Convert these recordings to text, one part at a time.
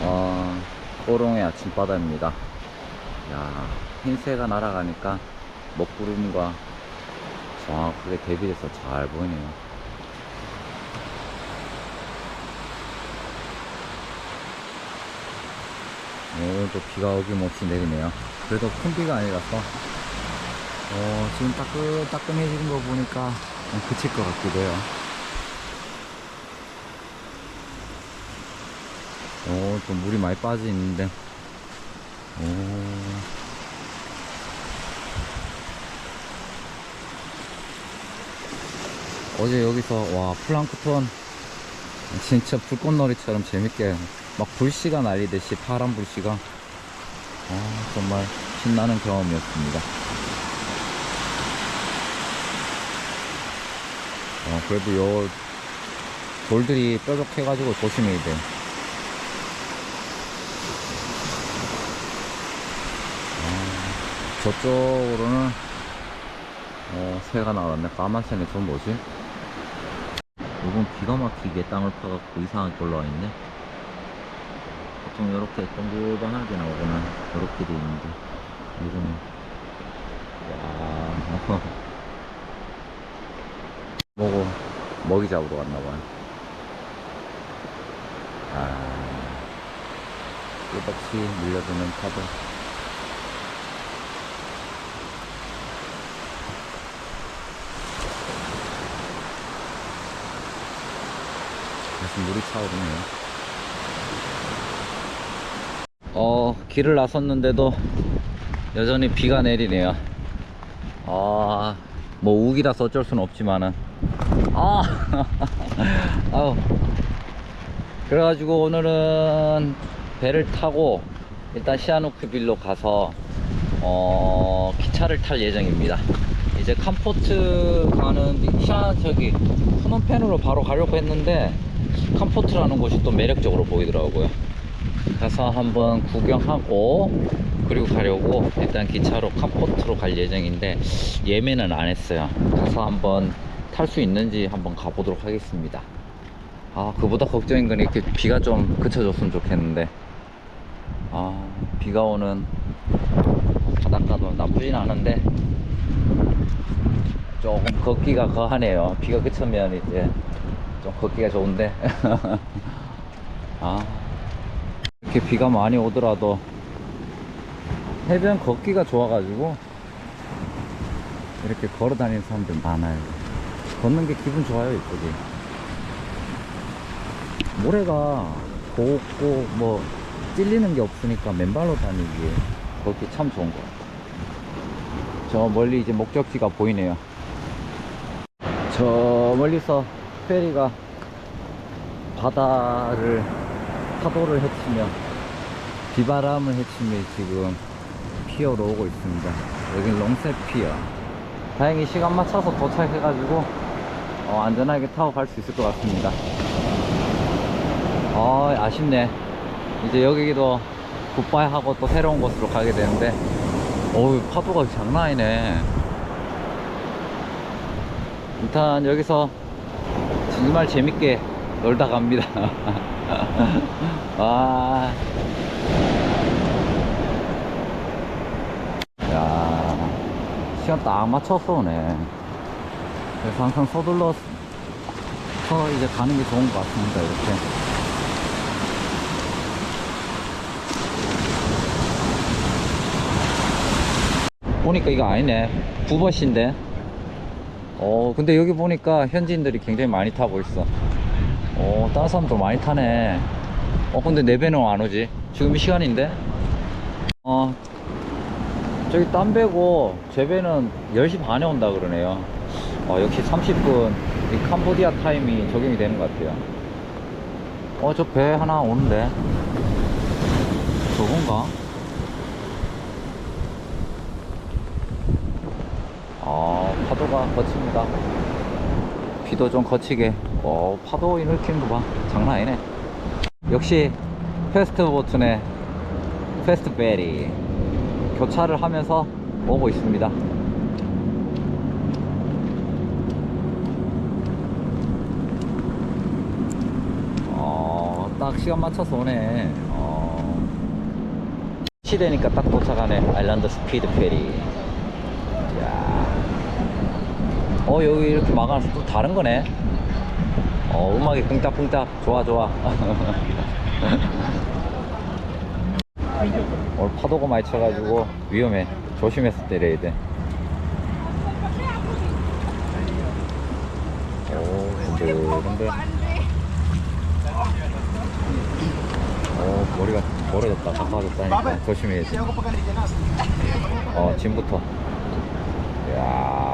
어, 꼬롱의 아침바다입니다. 야, 흰새가 날아가니까 먹구름과 정확하게 대비돼서 잘 보이네요. 오늘도 비가 어김없이 내리네요. 그래도 큰 비가 아니라서, 어, 지금 따끈따끈해지는 거 보니까 좀 그칠 것 같기도 해요. 오, 또 물이 많이 빠져 있는데. 오. 어제 여기서, 와, 플랑크톤, 진짜 불꽃놀이처럼 재밌게, 막 불씨가 날리듯이 파란 불씨가, 아, 정말 신나는 경험이었습니다. 어, 그래도 요, 돌들이 뾰족해가지고 조심해야 돼. 저쪽으로는 어, 새가 나왔네. 까만새는 저 뭐지? 이건 기가 막히게 땅을 파갖고 이상하게 올라와 있네. 보통 이렇게 동글방하게 나오거나 이렇게 돼 있는데 이거는 와 뭐고 먹이 잡으러 갔나봐요. 아 끝없이 밀려드는 파도. 무슨 물이 차오르네요. 어, 길을 나섰는데도 여전히 비가 내리네요. 아, 뭐 우기라서 어쩔 수는 없지만은. 아, 아우. 그래가지고 오늘은 배를 타고 일단 시아누크빌로 가서 어, 기차를 탈 예정입니다. 이제 캄포트 가는 시아 저기 프놈펜으로 바로 가려고 했는데 캄포트라는 곳이 또 매력적으로 보이더라고요. 가서 한번 구경하고 그리고 가려고 일단 기차로 캄포트로 갈 예정인데 예매는 안 했어요. 가서 한번 탈 수 있는지 한번 가보도록 하겠습니다. 아 그보다 걱정인 건 이렇게 비가 좀 그쳐줬으면 좋겠는데 아 비가 오는 바닷가도 나쁘진 않은데 조금 걷기가 거하네요. 비가 그치면 이제 좀 걷기가 좋은데 아 이렇게 비가 많이 오더라도 해변 걷기가 좋아가지고 이렇게 걸어 다니는 사람들 많아요. 걷는 게 기분 좋아요, 이쁘게. 모래가 곱고 뭐 찔리는 게 없으니까 맨발로 다니기에 걷기 참 좋은 것 같아요. 저 멀리 이제 목적지가 보이네요. 저 멀리서 페리가 바다를 파도를 헤치며 비바람을 헤치며 지금 피어로 오고 있습니다. 여긴 롱셋 피어. 다행히 시간 맞춰서 도착해가지고 어, 안전하게 타고 갈 수 있을 것 같습니다. 아, 아쉽네. 이제 여기도 굿바이 하고 또 새로운 곳으로 가게 되는데, 어우, 파도가 장난 아니네. 일단 여기서 정말 재밌게 놀다 갑니다. 아. 야, 시간 딱 맞춰서 오네. 그래서 항상 서둘러서 이제 가는 게 좋은 것 같습니다, 이렇게. 보니까 이거 아니네. 부버시인데. 어, 근데 여기 보니까 현지인들이 굉장히 많이 타고 있어. 어, 다른 사람도 많이 타네. 어, 근데 내 배는 안 오지? 지금 이 시간인데? 어, 저기 딴 배고 제 배는 10시 반에 온다 그러네요. 어, 역시 30분 이 캄보디아 타임이 적용이 되는 것 같아요. 어, 저 배 하나 오는데. 저건가? 아, 파도가 거칩니다. 비도 좀 거치게. 어, 파도 일으키는 거 봐. 장난 아니네. 역시 패스트보트네 패스트 베리 교차를 하면서 오고 있습니다. 어, 딱 시간 맞춰서 오네. 어. 시대니까 딱 도착하네 아일랜드 스피드 페리 야. 어 여기 이렇게 막아서 또 다른 거네 어 음악이 쿵딱쿵딱 좋아 좋아 오늘 파도가 많이 쳐가지고 위험해 조심해서 때려야 돼 오, 근데, 근데. 어, 머리가 멀어졌다. 가까워졌다니까. 조심해야지. 어, 지금부터. 이야.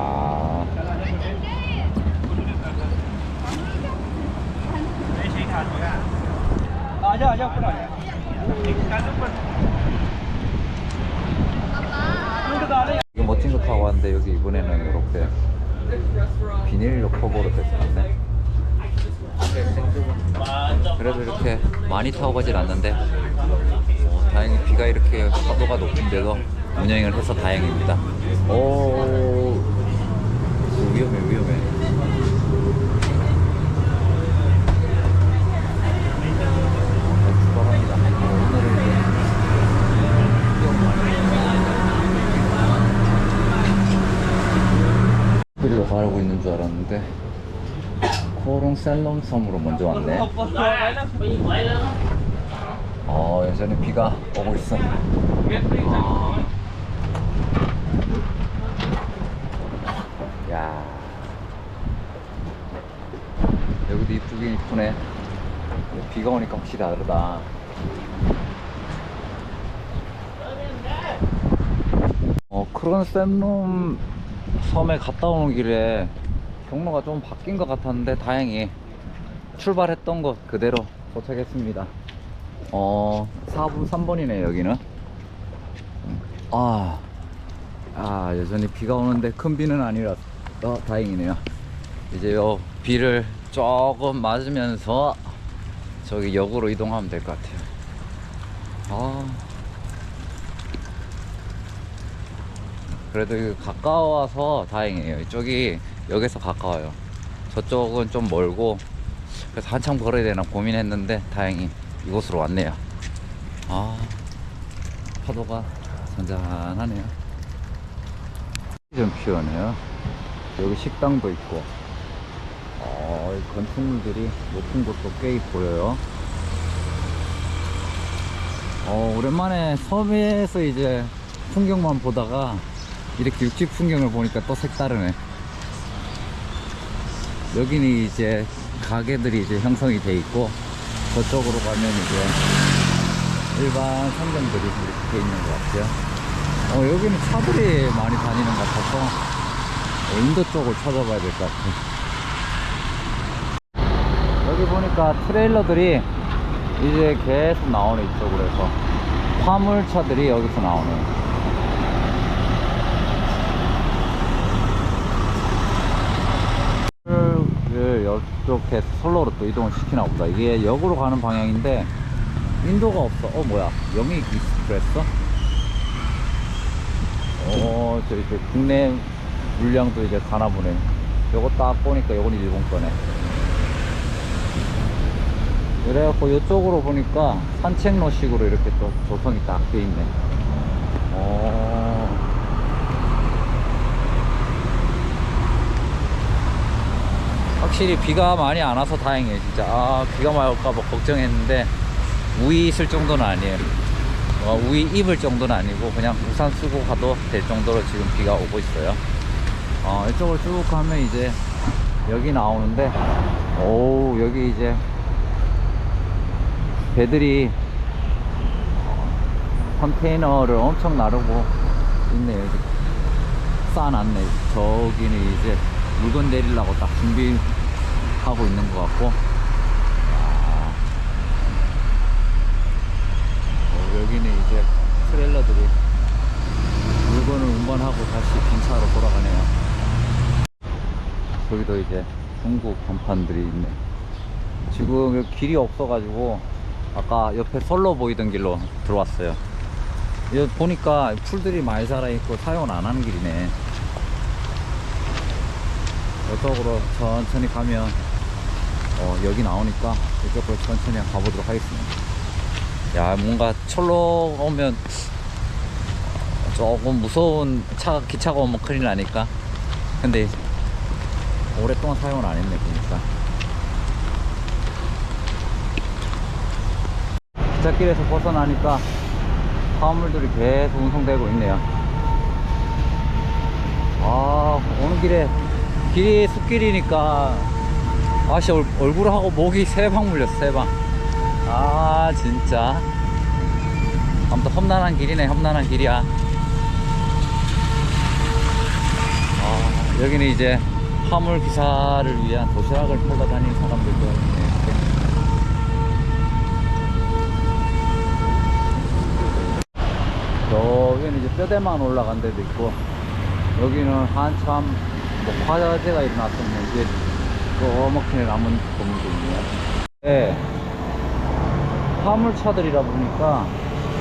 이거 멋진 거 타고 왔는데 여기 이번에는 이렇게 비닐로 커버로 됐었네. 그래도 이렇게 많이 타고 가진 않는데 어, 다행히 비가 이렇게 파도가 높은데도 운행을 해서 다행입니다. 오 위험해 위험해. 어, 출발합니다. 오늘은 수영 많이 길로 가고 있는 줄 알았는데 코롱 셀럼 섬으로 먼저 왔네. 어, 여전히 비가 오고 있어. 아. 야. 여기도 이쁘긴 이쁘네. 비가 오니까 확실히 다르다. 어, 크론 셀럼 섬에 갔다 오는 길에 경로가 좀 바뀐 것 같았는데 다행히 출발했던 것 그대로 도착했습니다. 어, 4분 3번이네 여기는. 아, 아 여전히 비가 오는데 큰 비는 아니라 어, 다행이네요. 이제 요 비를 조금 맞으면서 저기 역으로 이동하면 될 것 같아요. 아. 그래도 가까워서 다행이에요. 이쪽이 여기서 가까워요. 저쪽은 좀 멀고 그래서 한참 걸어야 되나 고민했는데 다행히 이곳으로 왔네요. 아 파도가 잔잔하네요. 좀 시원해요. 여기 식당도 있고 어, 이 건축물들이 높은 곳도 꽤 보여요. 어, 오랜만에 섬에서 이제 풍경만 보다가 이렇게 육지 풍경을 보니까 또 색다르네. 여기는 이제 가게들이 이제 형성이 돼 있고 저쪽으로 가면 이제 일반 상점들이 이렇게 돼 있는 것 같아요. 어, 여기는 차들이 많이 다니는 것 같아서 어, 인도 쪽을 찾아봐야 될 것 같아요. 여기 보니까 트레일러들이 이제 계속 나오네 이쪽으로 해서 화물차들이 여기서 나오네. 를 이쪽에 솔로로 또 이동을 시키나 보다. 이게 역으로 가는 방향인데 인도가 없어. 어 뭐야? 영희 익스프레스? 어, 저 이제 국내 물량도 이제 가나 보네. 요거 딱 보니까 요건 일본 거네. 그래갖고 이쪽으로 보니까 산책로식으로 이렇게 또 조성이 딱 돼 있네. 어. 확실히 비가 많이 안 와서 다행이에요 진짜. 아 비가 많이 올까봐 걱정했는데 우위 있을 정도는 아니에요. 어, 우위 입을 정도는 아니고 그냥 우산 쓰고 가도 될 정도로 지금 비가 오고 있어요. 어, 이쪽으로 쭉 가면 이제 여기 나오는데 오 여기 이제 배들이 컨테이너를 엄청 나르고 있네요. 쌓아놨네. 저기는 이제 물건 내리려고 딱 준비 하고 있는 것 같고. 아. 어, 여기는 이제 트레일러들이 물건을 운반하고 다시 빈차로 돌아가네요. 저기도 이제 중국 간판들이 있네. 지금 길이 없어가지고 아까 옆에 솔로 보이던 길로 들어왔어요. 여기 보니까 풀들이 많이 살아있고 사용을 안 하는 길이네. 이쪽으로 천천히 가면 어, 여기 나오니까 이쪽으로 천천히 가보도록 하겠습니다. 야 뭔가 철로 오면 조금 무서운 차 기차가 오면 큰일 나니까. 근데 오랫동안 사용을 안 했네 보니까. 기찻길에서 벗어나니까 화물들이 계속 운송되고 있네요. 아 오는 길에 길이 숲길이니까 아씨 얼- 얼굴하고 목이 세 방 물렸어 세방아 진짜. 아무튼 험난한 길이네 험난한 길이야. 아, 여기는 이제 화물 기사를 위한 도시락을 팔러 다니는 사람들도 있네. 여기는 이제 뼈대만 올라간 데도 있고 여기는 한참 뭐 화재가 일어났었는데 꺼먹게 남은 건물도 있네요. 네. 화물차들이라 보니까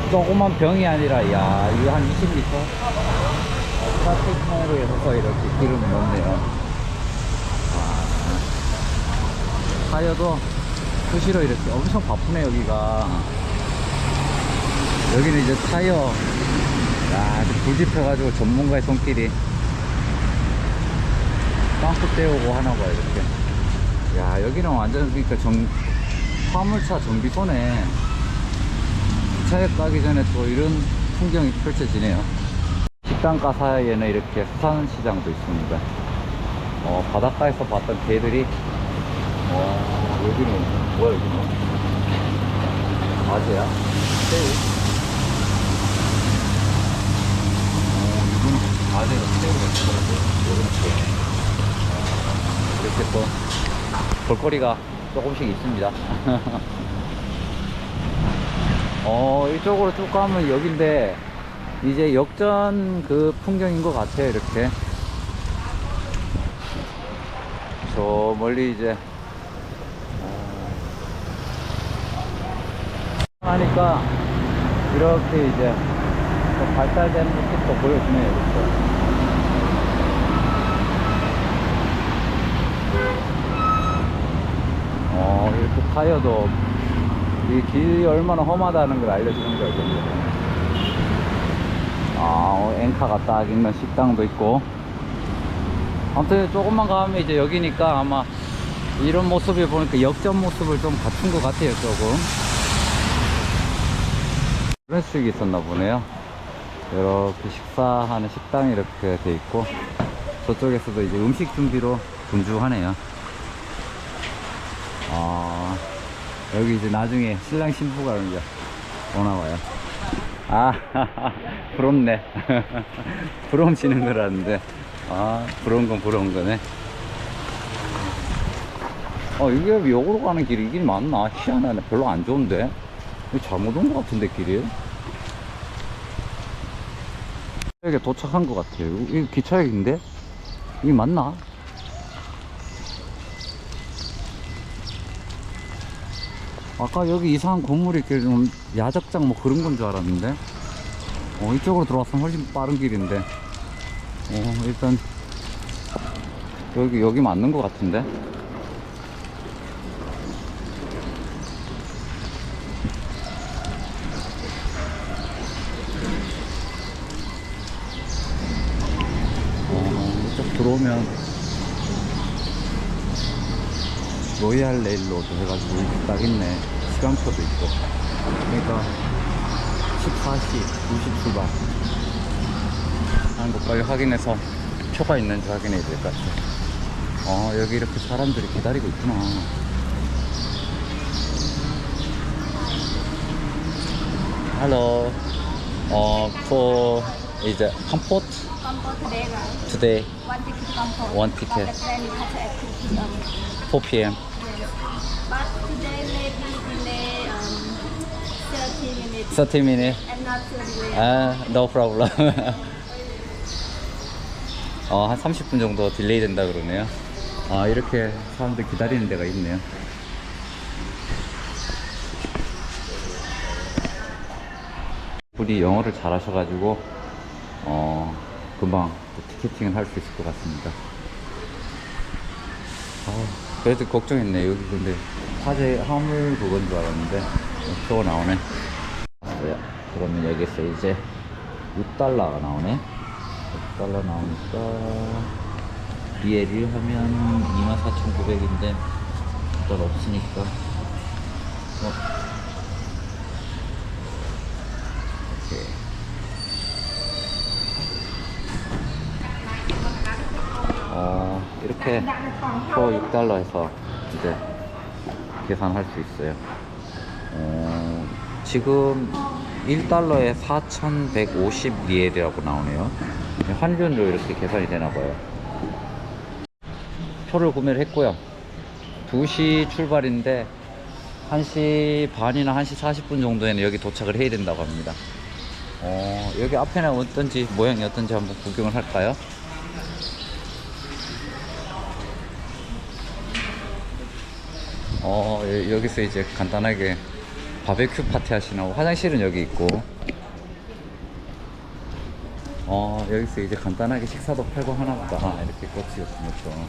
조그만 병이 아니라 야 이거 한 20리터? 어, 플라스틱 통으로 해서 이렇게 기름을 넣네요. 아, 타이어도 수시로 이렇게 엄청 바쁘네 여기가. 여기는 이제 타이어 야 이제 불집혀가지고 전문가의 손길이 빵꾸 떼우고 하나 봐요 이렇게 야 여기는 완전 그러니까 정 화물차 정비소네. 기차에 가기 전에 또 이런 풍경이 펼쳐지네요. 식당가 사이에는 이렇게 수산시장도 있습니다. 어, 바닷가에서 봤던 개들이. 와 여기는 뭐야 여기는? 새우? 어 이건 아재가 새우가 있더라고요. 이렇게 이렇게 또 볼거리가 조금씩 있습니다. 어 이쪽으로 쭉 가면 여긴데 이제 역전 그 풍경인 것 같아요 이렇게. 저 멀리 이제 어, 하니까 이렇게 이제 또 발달된 모습도 보여주네요 이렇게 어 이렇게 타이어도 이 길이 얼마나 험하다는 걸 알려주는 거거든요 아 어, 엔카가 딱 있는 식당도 있고. 아무튼 조금만 가면 이제 여기니까 아마 이런 모습을 보니까 역전 모습을 좀 갖춘 것 같아요 조금. 그런 식이 있었나 보네요. 이렇게 식사하는 식당이 이렇게 돼 있고 저쪽에서도 이제 음식 준비로 분주하네요 아 여기 이제 나중에 신랑 신부가 이제 오나봐요. 아 부럽네. 부러움지는 거라는데. 아 부러운 건 부러운 거네. 어 이게 역으로 가는 길이 이길 맞나? 희한하네. 별로 안 좋은데? 잘못 온 것 같은데 길이? 여기 도착한 것 같아요. 이거 기차역인데? 이게 맞나 아까 여기 이상한 건물이 있길래 좀 야적장 뭐 그런 건 줄 알았는데. 어 이쪽으로 들어왔으면 훨씬 빠른 길인데. 어 일단 여기 여기 맞는 것 같은데. 어 이쪽 들어오면 로얄 레일로드 해가지고 이렇게 딱 있네 시간표도 있고 그러니까 14시 2시 출발 하는 거 빨리 확인해서 표가 있는지 확인해야 될 것 같아 어 여기 이렇게 사람들이 기다리고 있구나 Hello 어 for is it comfort Combo today, right? today One ticket combo. One ticket. But the train will catch at 2 p.m. 4 p.m. But today maybe delay um, 30 minutes 30 minutes and not too delay. 아, no problem. 어, 한 30분 정도 딜레이 된다 그러네요. 아, 이렇게 사람들 기다리는 데가 있네요. 분이 영어를 잘 하셔가지고, 어, 금방 또 티켓팅을 할 수 있을 것 같습니다. 아, 그래도 걱정했네. 여기 근데 화재 화물 그건 줄 알았는데, 표가 나오네. 왔어요. 그러면 여기서 이제 6달러가 나오네 6달러 나오니까 BL을 하면 24,900인데 돈 없으니까 어. 오케이. 어, 이렇게 표 6달러 해서 이제 계산할 수 있어요. 어, 지금 1달러에 4,150리엘이라고 나오네요. 환율로 이렇게 계산이 되나봐요. 표를 구매를 했고요. 2시 출발인데 1시 반이나 1시 40분 정도에는 여기 도착을 해야 된다고 합니다. 어, 여기 앞에는 어떤지, 모양이 어떤지 한번 구경을 할까요? 어, 여- 여기서 이제 간단하게 바베큐 파티 하시나고 화장실은 여기 있고 어, 여기서 이제 간단하게 식사도 팔고 하나 보다. 아, 이렇게 꽃이었군요, 또. 어,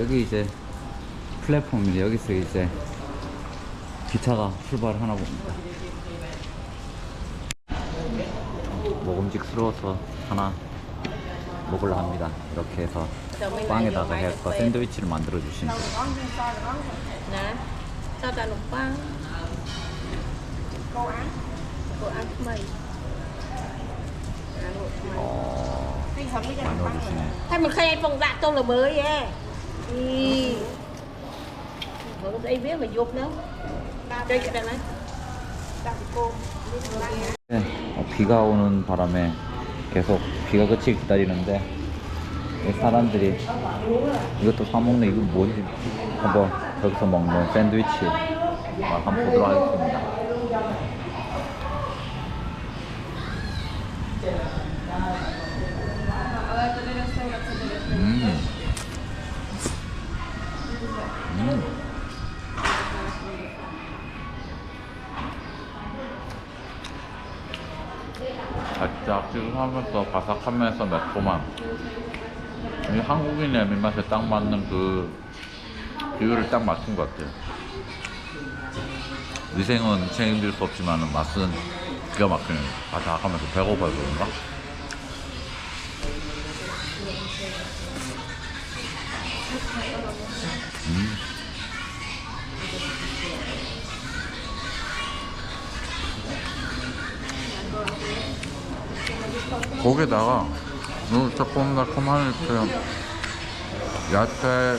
여기 이제 플랫폼인데 여기서 이제 기차가 출발하나 봅니다. 먹음직스러워서 하나 먹으려 합니다. 이렇게 해서 빵에다가 해서 샌드위치를 만들어 주시는 거예요. nè sao ta nục băng cô ăn cô ăn mì 어, 많이 넣어주시네. thay mình khay phong dạ tôi là mới vậy đi rồi đây biết mà dục nữa đây cái này 네, 어, 비가 오는 바람에 계속 비가 그치길 기다리는데 이 사람들이 이것도 사 먹는 이거 뭔지 한번 여기서 먹는 샌드위치 한번 보도록 하겠습니다. 달짝지근하면서 바삭하면서 매콤한 이 한국인의 입맛에 딱 맞는 그 비율을 딱 맞춘 것 같아요 위생은 책임질 수 없지만 맛은 기가 막히는 바삭하면서 배고파서 그런가? 거기다가 이렇게 야채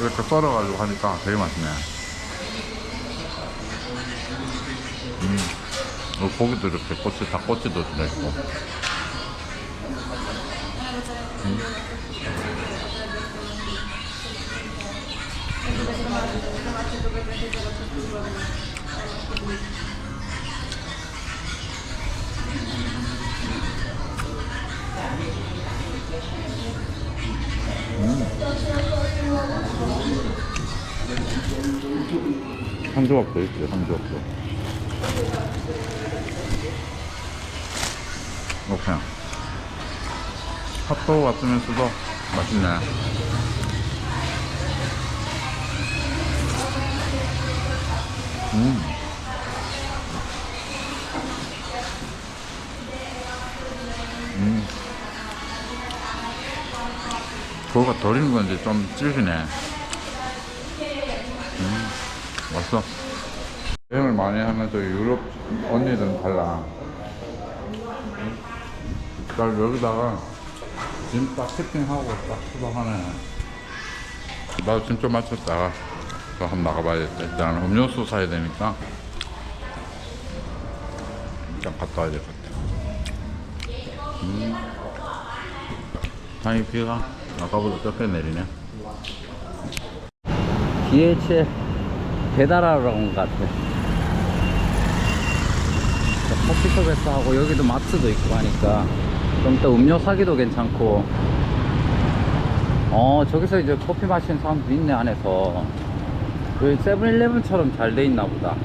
이렇게 썰어가지고 하니까 되게 맛있네. 음, 어, 고기도 이렇게 꼬치, 닭꼬치도 들어있고. 음. 한 조각 더 있어요, 한 조각 더. 이렇게. 핫도그 같으면서도 맛있네. 익은 건지 좀 질기네. 맛있어. 여행을 많이 하면서 유럽 언니들은 달라. 날 여기다가 짐딱 세팅하고 딱 수박하네. 나도 진짜 맞췄다가 또 한번 나가봐야겠다. 일단 음료수 사야 되니까 일단 갔다 와야 될 것 같아. 음. 다행히 비가 아까보다 적게 내리네. DHL 배달하러 온 것 같아. 커피숍에서 하고 여기도 마트도 있고 하니까 좀더 음료 사기도 괜찮고 어 저기서 이제 커피 마시는 사람도 있네 안에서 그 세븐일레븐처럼 잘 돼 있나 보다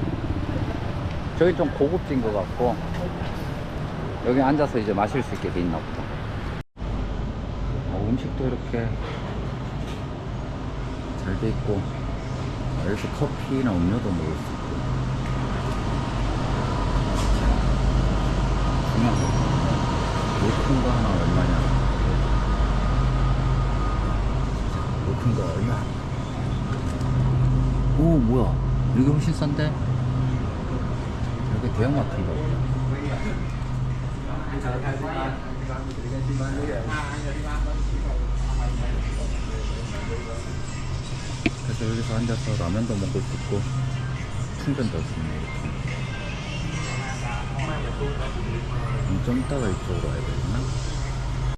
저기 좀 고급진 것 같고 여기 앉아서 이제 마실 수 있게 돼 있나 보다 어, 음식도 이렇게 잘 돼 있고 여기서 커피나 음료도 먹을 수 있고. 중요한 거 물큰거 하나 얼마냐. 높은 거 얼마. 오 뭐야. 이게 훨씬 싼데? 이렇게 대형마트 이거 음. 그래서 여기서 앉아서 라면도 먹을 수 있고 충전도 할수 있네 이렇게. 음, 좀 이따가 이쪽으로 와야 되구나.